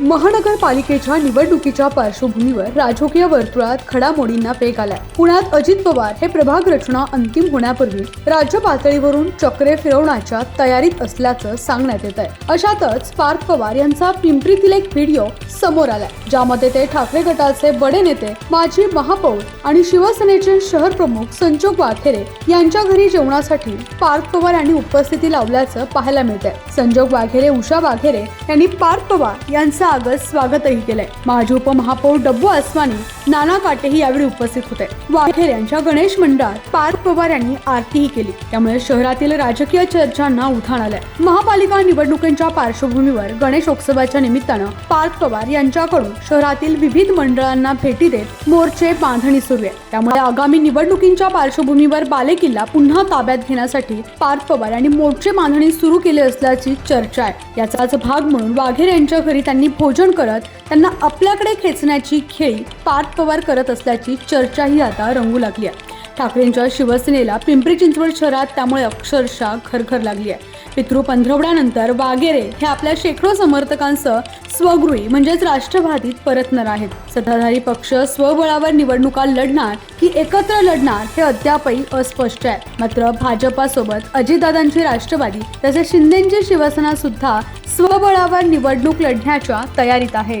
महानगरपालिकेच्या निवडणुकीच्या पार्श्वभूमीवर राजकीय वर्तुळात घडामोडींना वेग आलाय. पुण्यात अजित पवार हे प्रभाग रचना अंतिम होण्यापूर्वी राज्य पातळीवरून चक्रे फिरवण्याच्या तयारीत असल्याचं सांगण्यात येत आहे अशातच पार्थ पवार यांचा पिंपरीतील एक व्हिडिओ समोर आलाय ज्यामध्ये ते ठाकरे गटाचे बडे नेते माजी महापौर आणि शिवसेनेचे शहर प्रमुख संजोग वाघेरे यांच्या घरी जेवणासाठी पार्थ पवार यांनी उपस्थिती लावल्याचं पाहायला मिळतंय. संजोग वाघेरे उषा वाघेरे यांनी पार्थ पवार यांचं आगत स्वागतही केलंय. माजी उपमहापौर डब्बू आसवानी नाना काटेही यावेळी उपस्थित होते. वाघेर यांच्या गणेश मंडळात पार्थ पवार यांनी आरतीही केली. त्यामुळे शहरातील राजकीय चर्चांना उधाण आलंय. महापालिका निवडणुकीच्या पार्श्वभूमीवर गणेशोत्सवाच्या निमित्तानं पार्थ पवार यांच्याकडून शहरातील विविध मंडळांना भेटी देत मोर्चे बांधणी सुरू आहे. त्यामुळे आगामी निवडणुकींच्या पार्श्वभूमीवर बालेकिल्ला पुन्हा ताब्यात घेण्यासाठी पार्थ पवार यांनी मोर्चे बांधणी सुरू केली असल्याची चर्चा आहे. याचाच भाग म्हणून वाघेर यांच्या घरी त्यांनी भोजन करत त्यांना आपल्याकडे खेचण्याची खेळी पार्थ पवार करत असल्याची चर्चाही आता रंगू लागली आहे. ठाकरेंच्या शिवसेनेला पिंपरी चिंचवड शहरात त्यामुळे अक्षरशः खरखर लागली आहे. पितृ पंधरवड्यानंतर वाघेरे हे आपल्या शेकडो समर्थकांसह स्वगृही म्हणजेच राष्ट्रवादीत परतणार आहेत. सत्ताधारी पक्ष स्वबळावर निवडणुका लढणार की एकत्र लढणार हे अद्यापही अस्पष्ट आहे. मात्र भाजपासोबत अजितदादांची राष्ट्रवादी तसेच शिंदेची शिवसेना सुद्धा स्वबळावर निवडणूक लढण्याच्या तयारीत आहे.